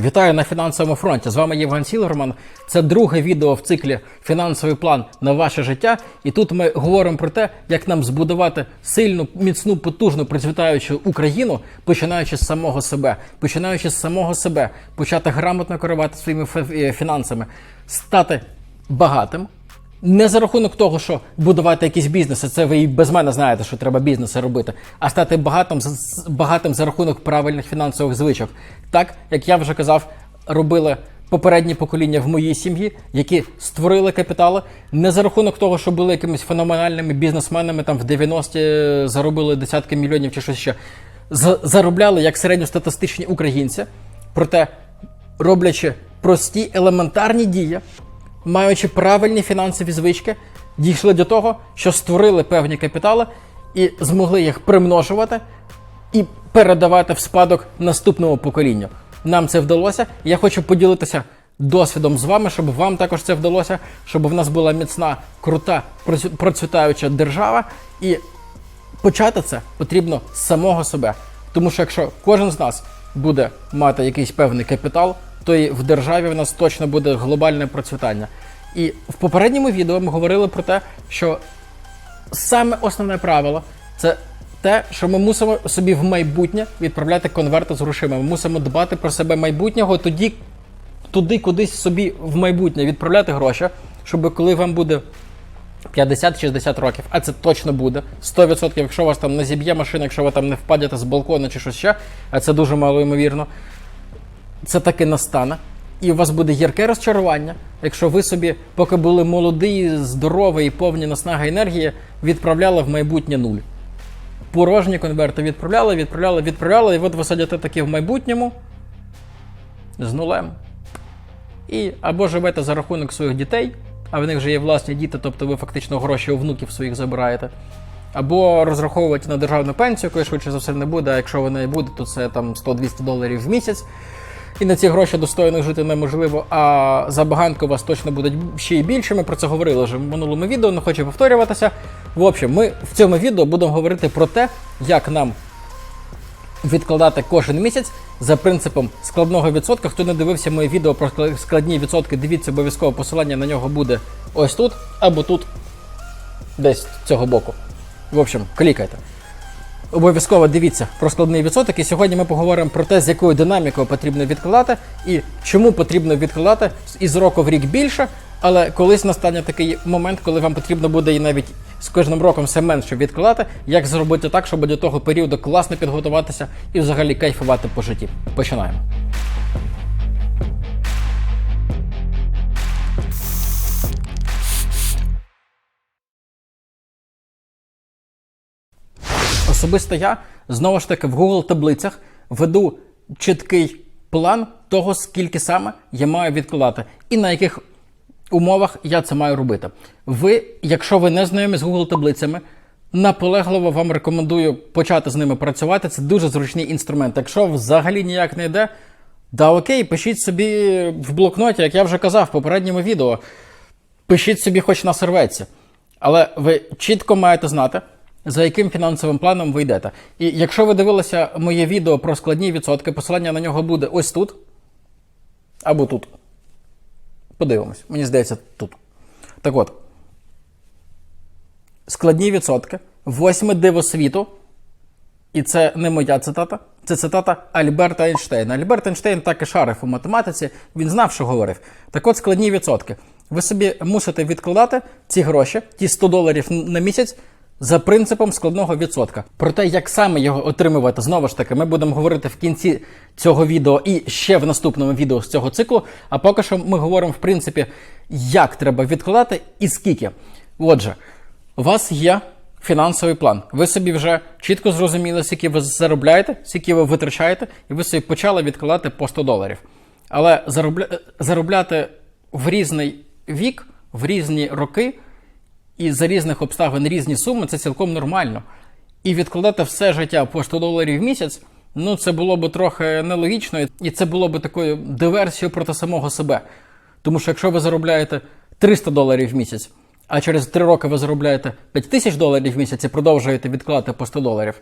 Вітаю на фінансовому фронті. З вами Євген Сілерман. Це друге відео в циклі Фінансовий план на ваше життя. І тут ми говоримо про те, як нам збудувати сильну, міцну, потужну, процвітаючу Україну, починаючи з самого себе, починаючи з самого себе, почати грамотно керувати своїми е, фінансами, стати багатим. Не за рахунок того, що будувати якісь бізнеси, це ви і без мене знаєте, що треба бізнеси робити, а стати багатим, багатим за рахунок правильних фінансових звичок. Так, як я вже казав, робили попередні покоління в моїй сім'ї, які створили капітали не за рахунок того, що були якимись феноменальними бізнесменами там в 90-ті заробили десятки мільйонів чи щось ще. Заробляли як середньостатистичні українці, проте роблячи прості елементарні дії, маючи правильні фінансові звички, дійшли до того, що створили певні капітали і змогли їх примножувати і передавати в спадок наступному поколінню. Нам це вдалося. Я хочу поділитися досвідом з вами, щоб вам також це вдалося, щоб в нас була міцна, крута, процвітаюча держава. І почати це потрібно з самого себе. Тому що якщо кожен з нас буде мати якийсь певний капітал, то і в державі в нас точно буде глобальне процвітання. І в попередньому відео ми говорили про те, що саме основне правило це те, що ми мусимо собі в майбутнє відправляти конверти з грошима. Ми мусимо дбати про себе майбутнього тоді, туди кудись собі в майбутнє відправляти гроші, щоб коли вам буде 50-60 років, а це точно буде. 100%, якщо вас там не зіб'є машина, якщо ви там не впадете з балкона чи щось ще, а це дуже мало ймовірно, це таки настане. І у вас буде гірке розчарування, якщо ви собі, поки були молоді, здорові і повні наснаги енергії, відправляли в майбутнє нуль. Порожні конверти відправляли, відправляли, відправляли, і от ви сидите таки в майбутньому з нулем. І або живете за рахунок своїх дітей, а в них вже є власні діти, тобто ви фактично гроші у внуків своїх забираєте. Або розраховуєте на державну пенсію, якої швидше за все не буде, а якщо вона і буде, то це там 100-200 доларів в місяць. І на ці гроші достойно жити неможливо, а забаганки у вас точно будуть ще й більше. Ми про це говорили вже в минулому відео, не хочу повторюватися. В общем, ми в цьому відео будемо говорити про те, як нам відкладати кожен місяць за принципом складного відсотка. Хто не дивився моє відео про складні відсотки, дивіться обов'язково посилання на нього буде ось тут або тут, десь цього боку. В общем, клікайте. Обов'язково дивіться про складний відсоток. І сьогодні ми поговоримо про те, з якою динамікою потрібно відкладати і чому потрібно відкладати із року в рік більше. Але колись настане такий момент, коли вам потрібно буде і навіть з кожним роком все менше відкладати, як зробити так, щоб до того періоду класно підготуватися і взагалі кайфувати по житті. Починаємо. Особисто я знову ж таки в Google таблицях веду чіткий план того, скільки саме я маю відкладати, і на яких умовах я це маю робити. Ви, якщо ви не знайомі з Google таблицями, наполегливо вам рекомендую почати з ними працювати. Це дуже зручний інструмент. Якщо взагалі ніяк не йде, да окей, пишіть собі в блокноті, як я вже казав в попередньому відео. Пишіть собі хоч на серветці. Але ви чітко маєте знати, за яким фінансовим планом ви йдете. І якщо ви дивилися моє відео про складні відсотки, посилання на нього буде ось тут. Або тут. Подивимось. Мені здається, тут. Так от. Складні відсотки. Восьме диво світу. І це не моя цитата, це цитата Альберта Ейнштейна. Альберт Ейнштейн так і шарив у математиці, він знав, що говорив. Так от складні відсотки. Ви собі мусите відкладати ці гроші, ті 100 доларів на місяць, за принципом складного відсотка. Про те, як саме його отримувати, знову ж таки, ми будемо говорити в кінці цього відео і ще в наступному відео з цього циклу. А поки що ми говоримо, в принципі, як треба відкладати і скільки. Отже, у вас є фінансовий план. Ви собі вже чітко зрозуміли, скільки ви заробляєте, скільки ви витрачаєте, і ви собі почали відкладати по 100 доларів. Але заробля... заробляти в різний вік, в різні роки і за різних обставин різні суми це цілком нормально. І відкладати все життя по 100 доларів в місяць, ну це було б трохи нелогічно, і це було б такою диверсією проти самого себе. Тому що якщо ви заробляєте 300 доларів в місяць, а через 3 роки ви заробляєте 5000 доларів в місяць і продовжуєте відкладати по 100 доларів,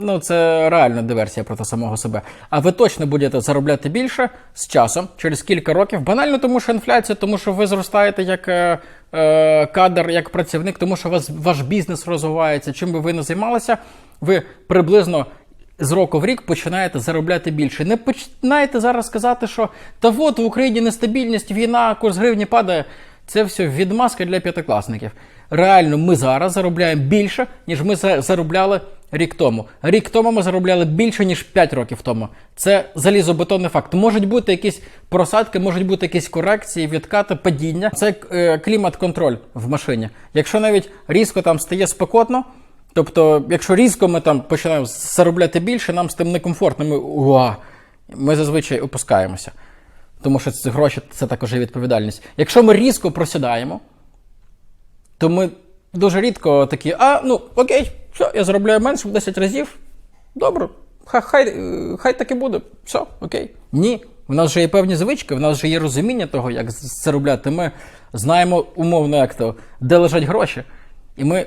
Ну, це реальна диверсія проти самого себе. А ви точно будете заробляти більше з часом, через кілька років. Банально, тому що інфляція, тому що ви зростаєте як е, е, кадр, як працівник, тому що вас ваш бізнес розвивається. Чим би ви не займалися, ви приблизно. З року в рік починаєте заробляти більше. Не починаєте зараз сказати, що та от в Україні нестабільність, війна, курс гривні падає. Це все відмазка для п'ятикласників. Реально, ми зараз заробляємо більше, ніж ми за- заробляли рік тому. Рік тому ми заробляли більше, ніж 5 років тому. Це залізобетонний факт. Можуть бути якісь просадки, можуть бути якісь корекції, відкати, падіння. Це е, клімат-контроль в машині. Якщо навіть різко там стає спекотно, тобто, якщо різко ми там починаємо заробляти більше, нам з тим некомфортно. Ми, уа, ми зазвичай опускаємося. Тому що ці гроші це також є відповідальність. Якщо ми різко просідаємо, то ми дуже рідко такі, а, ну окей, все, я заробляю менше в 10 разів. Добре, хай, е, хай так і буде. Все, окей. Ні. В нас вже є певні звички, в нас вже є розуміння того, як з- заробляти. Ми знаємо умовно, як то, де лежать гроші. І ми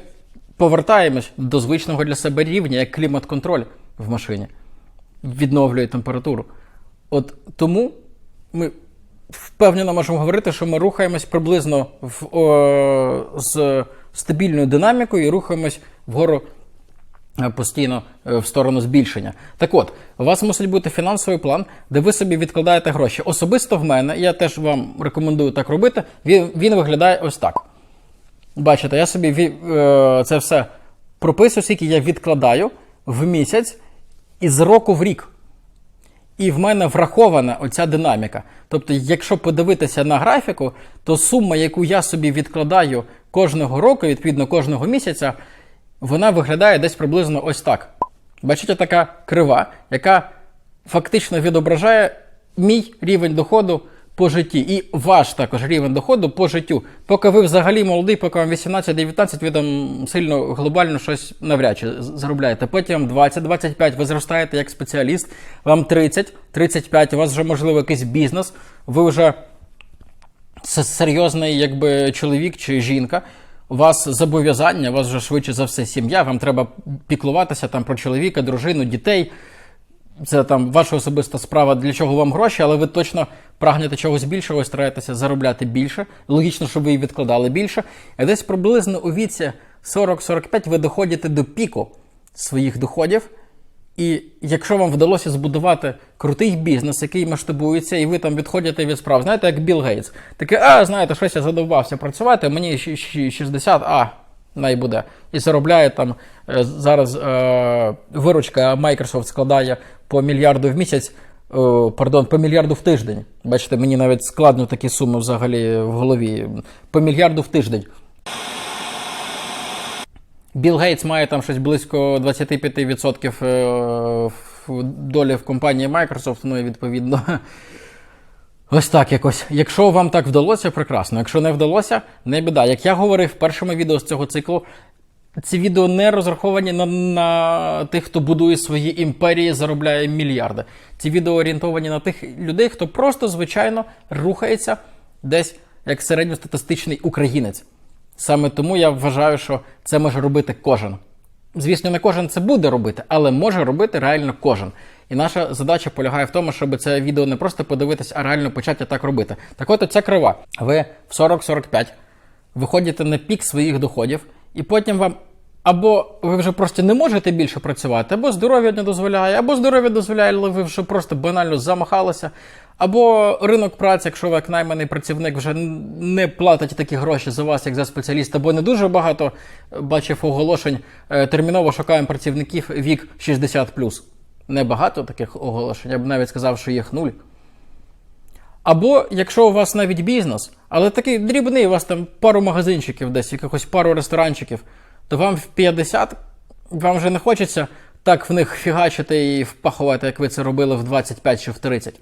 повертаємось до звичного для себе рівня, як клімат-контроль в машині. Відновлює температуру. От тому ми впевнено можемо говорити, що ми рухаємось приблизно в, о, з стабільною динамікою і рухаємось вгору е, постійно е, в сторону збільшення. Так от, у вас мусить бути фінансовий план, де ви собі відкладаєте гроші. Особисто в мене, я теж вам рекомендую так робити. Він, він виглядає ось так. Бачите, я собі е, це все прописую, скільки я відкладаю в місяць і з року в рік. І в мене врахована оця динаміка. Тобто, якщо подивитися на графіку, то сума, яку я собі відкладаю кожного року, відповідно кожного місяця, вона виглядає десь приблизно ось так. Бачите, така крива, яка фактично відображає мій рівень доходу по житті і ваш також рівень доходу по життю. Поки ви взагалі молодий, поки вам 18-19, ви там сильно глобально щось навряд чи заробляєте. Потім 20-25, ви зростаєте як спеціаліст, вам 30-35, у вас вже можливо якийсь бізнес, ви вже серйозний якби чоловік чи жінка. У вас зобов'язання, у вас вже швидше за все сім'я, вам треба піклуватися там про чоловіка, дружину, дітей. Це там ваша особиста справа, для чого вам гроші, але ви точно прагнете чогось більшого, стараєтеся заробляти більше. Логічно, щоб ви і відкладали більше. І десь приблизно у віці 40-45 ви доходите до піку своїх доходів. І якщо вам вдалося збудувати крутий бізнес, який масштабується, і ви там відходите від справ, знаєте, як Білл Гейтс. Таке, а, знаєте, щось я задовбався працювати, мені щ- щ- 60, а, най буде. І заробляє там е, зараз е, виручка Microsoft складає по мільярду в місяць, е, пардон, по мільярду в тиждень. Бачите, мені навіть складно такі суми взагалі в голові. По мільярду в тиждень. Білл Гейтс має там щось близько 25% е, долі в компанії Microsoft, ну і відповідно. Ось так якось. Якщо вам так вдалося, прекрасно. Якщо не вдалося, не біда. Як я говорив в першому відео з цього циклу, ці відео не розраховані на, на тих, хто будує свої імперії, заробляє мільярди. Ці відео орієнтовані на тих людей, хто просто звичайно рухається десь як середньостатистичний українець. Саме тому я вважаю, що це може робити кожен. Звісно, не кожен це буде робити, але може робити реально кожен. І наша задача полягає в тому, щоб це відео не просто подивитись, а реально почати так робити. Так от ця крива. Ви в 40-45 виходите на пік своїх доходів, і потім вам або ви вже просто не можете більше працювати, або здоров'я не дозволяє, або здоров'я дозволяє, але ви вже просто банально замахалися. Або ринок праці, якщо ви як найманий працівник вже не платить такі гроші за вас, як за спеціаліста, бо не дуже багато е, бачив оголошень. е, Терміново шукаємо працівників вік 60+. Небагато таких оголошень, я б навіть сказав, що їх нуль. Або якщо у вас навіть бізнес, але такий дрібний, у вас там пару магазинчиків, десь якихось пару ресторанчиків, то вам в 50 вам вже не хочеться так в них фігачити і впахувати, як ви це робили в 25 чи в 30.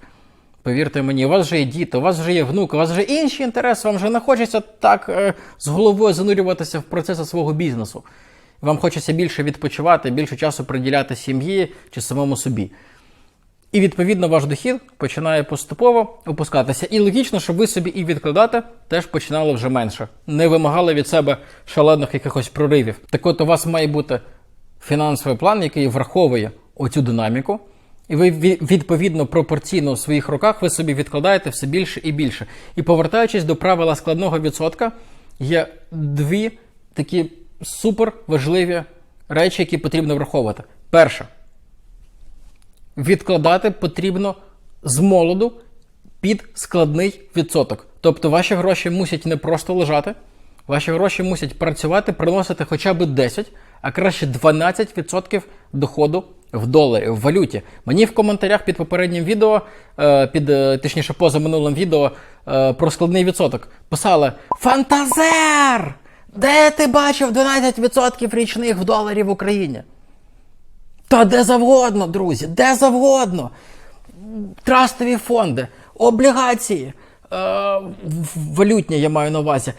Повірте мені, у вас вже є діти, у вас вже є внук, у вас вже інші інтереси, вам вже не хочеться так е, з головою занурюватися в процеси свого бізнесу. Вам хочеться більше відпочивати, більше часу приділяти сім'ї чи самому собі. І відповідно ваш дохід починає поступово опускатися. І логічно, щоб ви собі і відкладати теж починали вже менше. Не вимагали від себе шалених якихось проривів. Так от у вас має бути фінансовий план, який враховує оцю динаміку, і ви відповідно пропорційно в своїх руках ви собі відкладаєте все більше і більше. І повертаючись до правила складного відсотка, є дві такі супер важливі речі, які потрібно враховувати. Перше, відкладати потрібно з молоду під складний відсоток. Тобто ваші гроші мусять не просто лежати, ваші гроші мусять працювати, приносити хоча б 10, а краще 12% доходу в доларі, в валюті. Мені в коментарях під попереднім відео, е, під е, точніше поза минулим відео е, про складний відсоток писали Фантазер! Де ти бачив 12% річних в доларі в Україні? Та де завгодно, друзі, де завгодно. Трастові фонди, облігації, е, валютні, я маю на увазі, е,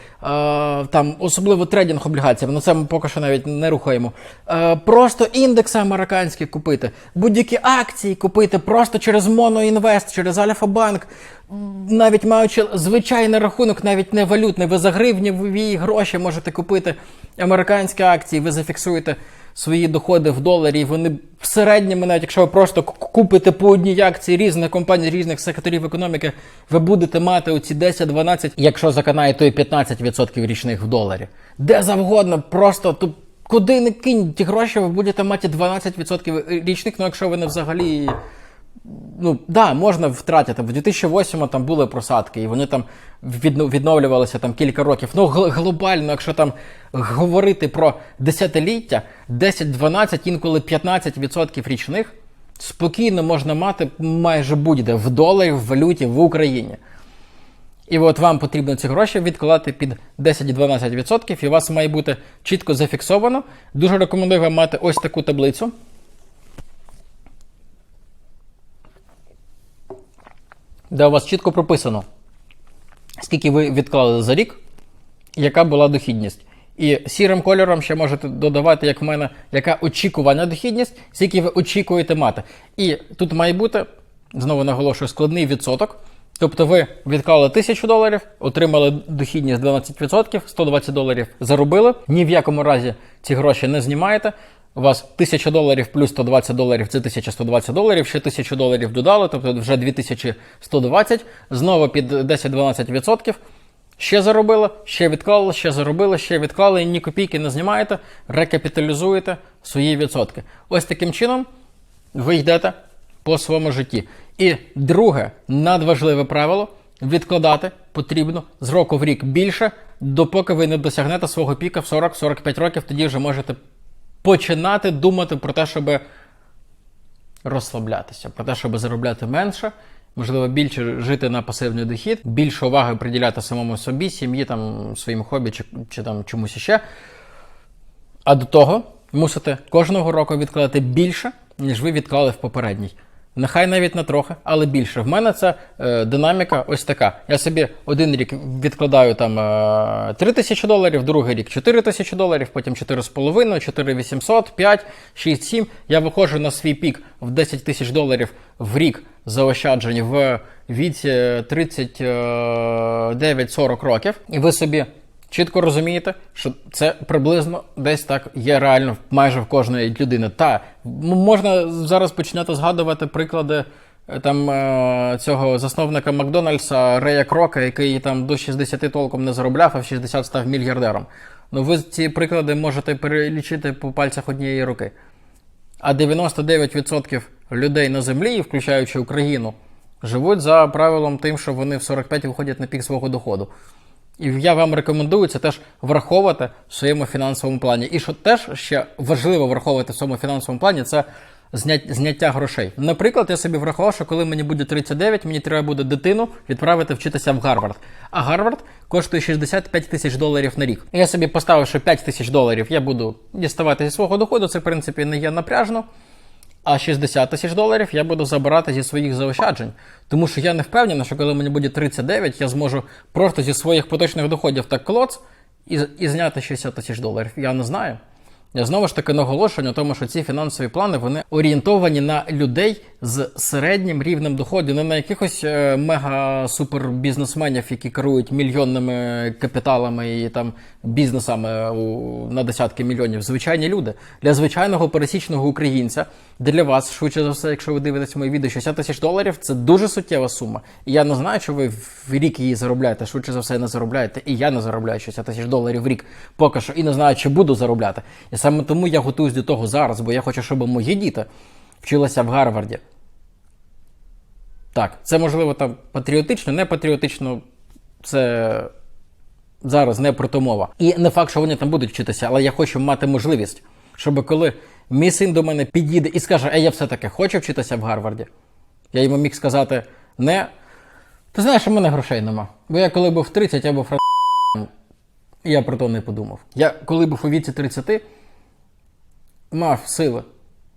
там особливо трейдинг облігацій, на це ми поки що навіть не рухаємо. Е, просто індекси американські купити, будь-які акції купити просто через Моноінвест, через Альфа-банк, навіть маючи звичайний рахунок, навіть не валютний, ви за гривневі гроші можете купити американські акції, ви зафіксуєте свої доходи в доларі, вони в середньому, навіть якщо ви просто купите по одній акції різних компаній, різних секторів економіки, ви будете мати оці 10-12, якщо заканає, то і 15% річних в доларі. Де завгодно, просто тут. Куди не кинь ті гроші, ви будете мати 12% річних, ну якщо ви не взагалі ну да, можна втратити. В 2008 там були просадки, і вони там відновлювалися там кілька років. Ну, глобально, якщо там говорити про десятиліття, 10-12, інколи 15% річних спокійно можна мати майже будь-де в доларі, в валюті в Україні. І от вам потрібно ці гроші відкладати під 10-12%, і у вас має бути чітко зафіксовано. Дуже рекомендую вам мати ось таку таблицю. Де у вас чітко прописано, скільки ви відклали за рік, яка була дохідність. І сірим кольором ще можете додавати, як в мене, яка очікувана дохідність, скільки ви очікуєте мати. І тут має бути, знову наголошую, складний відсоток. Тобто ви відклали 1000 доларів, отримали дохідність 12%, 120 доларів заробили. Ні в якому разі ці гроші не знімаєте. У вас 1000 доларів плюс 120 доларів це 1120 доларів, ще 1000 доларів додали, тобто вже 2120, знову під 10-12%. Ще заробили, ще відклали, ще заробили, ще відклали, і ні копійки не знімаєте, рекапіталізуєте свої відсотки. Ось таким чином ви йдете по своєму житті. І друге надважливе правило відкладати потрібно з року в рік більше, допоки ви не досягнете свого піка в 40-45 років, тоді вже можете починати думати про те, щоб розслаблятися, про те, щоб заробляти менше, можливо, більше жити на пасивний дохід, більше уваги приділяти самому собі, сім'ї, там, своїм хобі чи, чи там чомусь іще. А до того мусите кожного року відкладати більше, ніж ви відклали в попередній. Нехай навіть на трохи, але більше. В мене це е, динаміка ось така. Я собі один рік відкладаю там е, 3 тисячі доларів, другий рік 4 тисячі доларів, потім 4,5, 4,800, 5, 6, 7. Я виходжу на свій пік в 10 тисяч доларів в рік заощаджень в віці 39-40 років. І ви собі чітко розумієте, що це приблизно десь так є реально майже в кожної людини. Та можна зараз починати згадувати приклади е, там е, цього засновника Макдональдса Рея Крока, який там до 60 толком не заробляв, а в 60 став мільярдером. Ну ви ці приклади можете перелічити по пальцях однієї руки. А 99% людей на землі, включаючи Україну, живуть за правилом тим, що вони в 45 виходять на пік свого доходу. І я вам рекомендую це теж враховувати в своєму фінансовому плані. І що теж ще важливо враховувати в своєму фінансовому плані, це зняття грошей. Наприклад, я собі врахував, що коли мені буде 39, мені треба буде дитину відправити вчитися в Гарвард. А Гарвард коштує 65 тисяч доларів на рік. Я собі поставив, що 5 тисяч доларів я буду діставати зі свого доходу. Це в принципі не є напряжно. А 60 тисяч доларів я буду забирати зі своїх заощаджень. Тому що я не впевнений, що коли мені буде 39, я зможу просто зі своїх поточних доходів так клоц і, і зняти 60 тисяч доларів. Я не знаю. Знову ж таки наголошую тому, що ці фінансові плани вони орієнтовані на людей з середнім рівнем доходу, не на якихось е, мега-супер бізнесменів, які керують мільйонними капіталами і там бізнесами у, на десятки мільйонів. Звичайні люди для звичайного пересічного українця. Для вас, швидше за все, якщо ви дивитесь моє відео, 60 тисяч доларів це дуже суттєва сума. І я не знаю, що ви в рік її заробляєте. Швидше за все, не заробляєте. І я не заробляю 60 тисяч доларів в рік поки що і не знаю, чи буду заробляти. Саме тому я готуюсь до того зараз, бо я хочу, щоб мої діти вчилися в Гарварді. Так, це можливо там патріотично, не патріотично. Це зараз не про то мова. І не факт, що вони там будуть вчитися, але я хочу мати можливість, щоб коли мій син до мене підійде і скаже, е, я все-таки хочу вчитися в Гарварді, я йому міг сказати, не. Ти знаєш, у мене грошей нема. Бо я коли був в 30, я був фра... я про то не подумав. Я коли був у віці 30, мав сили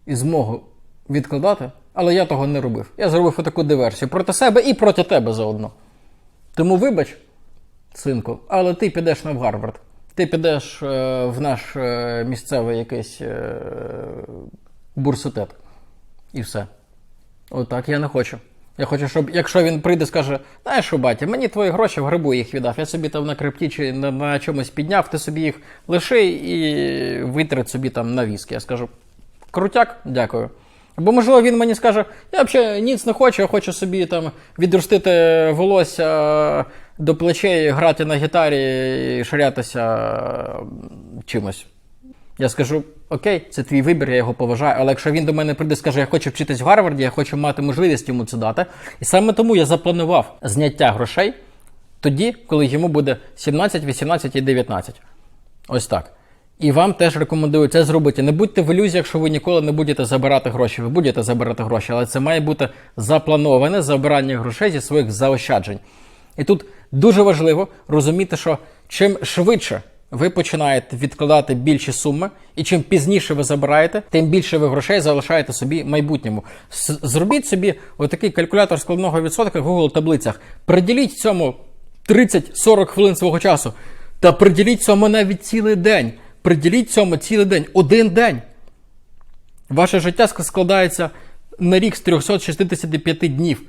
і змогу відкладати, але я того не робив. Я зробив таку диверсію проти себе і проти тебе заодно. Тому вибач, синку, але ти підеш в Гарвард. Ти підеш е, в наш е, місцевий якийсь е, бурситет. І все. Отак я не хочу. Я хочу, щоб якщо він прийде скаже, знаєш що, батя, мені твої гроші в грибу їх віддав. Я собі там на крипті чи на, на чомусь підняв, ти собі їх лиши і витрать собі там на віскі. Я скажу, крутяк, дякую. Або, можливо, він мені скаже, я взагалі ніц не хочу, я хочу собі там відростити волосся до плечей, грати на гітарі і ширятися чимось. Я скажу: Окей, це твій вибір, я його поважаю. Але якщо він до мене прийде і скаже, я хочу вчитись в Гарварді, я хочу мати можливість йому це дати. І саме тому я запланував зняття грошей тоді, коли йому буде 17, 18 і 19. Ось так. І вам теж рекомендую це зробити. Не будьте в ілюзіях, що ви ніколи не будете забирати гроші. Ви будете забирати гроші, але це має бути заплановане забирання грошей зі своїх заощаджень. І тут дуже важливо розуміти, що чим швидше ви починаєте відкладати більші суми, і чим пізніше ви забираєте, тим більше ви грошей залишаєте собі в майбутньому. Зробіть собі отакий калькулятор складного відсотка в Google таблицях. Приділіть цьому 30-40 хвилин свого часу. Та приділіть цьому навіть цілий день. Приділіть цьому цілий день, один день. Ваше життя складається на рік з 365 днів.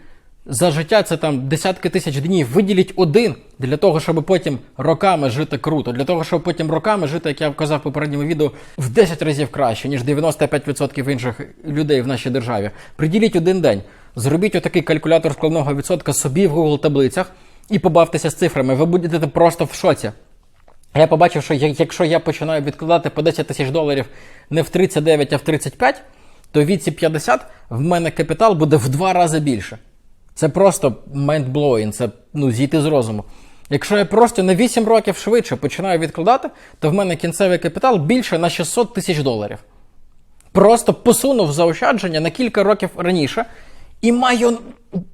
За життя це там десятки тисяч днів. Виділіть один для того, щоб потім роками жити круто. Для того, щоб потім роками жити, як я вказав в попередньому відео, в 10 разів краще, ніж 95% інших людей в нашій державі. Приділіть один день. Зробіть отакий калькулятор складного відсотка собі в Google таблицях і побавтеся з цифрами. Ви будете просто в шоці. Я побачив, що якщо я починаю відкладати по 10 тисяч доларів не в 39, а в 35, то в віці 50 в мене капітал буде в два рази більше. Це просто mindblowing, це ну, зійти з розуму. Якщо я просто на 8 років швидше починаю відкладати, то в мене кінцевий капітал більше на 600 тисяч доларів. Просто посунув заощадження на кілька років раніше і маю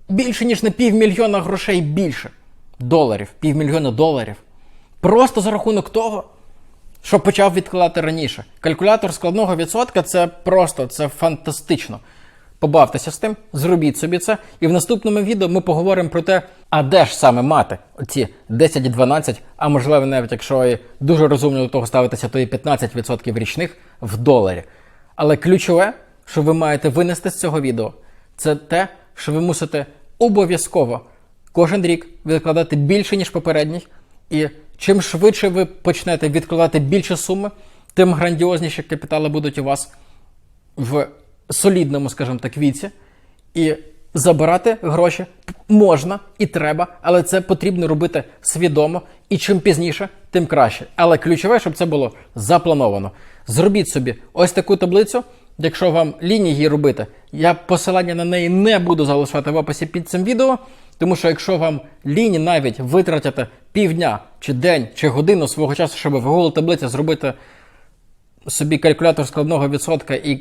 більше, ніж на півмільйона грошей більше. Доларів, півмільйона доларів. Просто за рахунок того, що почав відкладати раніше. Калькулятор складного відсотка це просто це фантастично. Побавтеся з тим, зробіть собі це. І в наступному відео ми поговоримо про те, а де ж саме мати оці 10-12, а можливо, навіть якщо і дуже розумно до того ставитися, то і 15% річних в доларі. Але ключове, що ви маєте винести з цього відео, це те, що ви мусите обов'язково кожен рік відкладати більше, ніж попередній. І чим швидше ви почнете відкладати більше суми, тим грандіозніші капітали будуть у вас в солідному, скажімо так, віці. І забирати гроші можна і треба, але це потрібно робити свідомо. І чим пізніше, тим краще. Але ключове, щоб це було заплановано. Зробіть собі ось таку таблицю. Якщо вам лінії її робити, я посилання на неї не буду залишати в описі під цим відео, тому що якщо вам лінії навіть витратите півдня, чи день, чи годину свого часу, щоб в Google таблиці зробити собі калькулятор складного відсотка і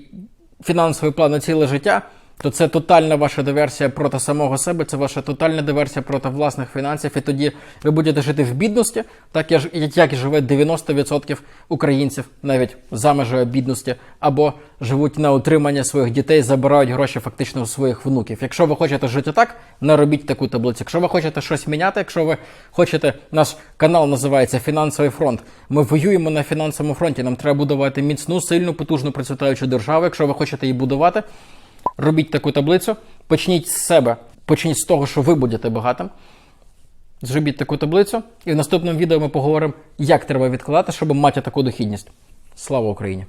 фінансовий план на ціле життя, то це тотальна ваша диверсія проти самого себе, це ваша тотальна диверсія проти власних фінансів. І тоді ви будете жити в бідності, так як і живе 90% українців, навіть за межею бідності, або живуть на утримання своїх дітей, забирають гроші фактично у своїх внуків. Якщо ви хочете жити так, не робіть таку таблицю. Якщо ви хочете щось міняти, якщо ви хочете, наш канал називається Фінансовий фронт. Ми воюємо на фінансовому фронті. Нам треба будувати міцну, сильну, потужну процвітаючу державу. Якщо ви хочете її будувати, робіть таку таблицю, почніть з себе, почніть з того, що ви будете багатим. Зробіть таку таблицю, і в наступному відео ми поговоримо, як треба відкладати, щоб мати таку дохідність. Слава Україні!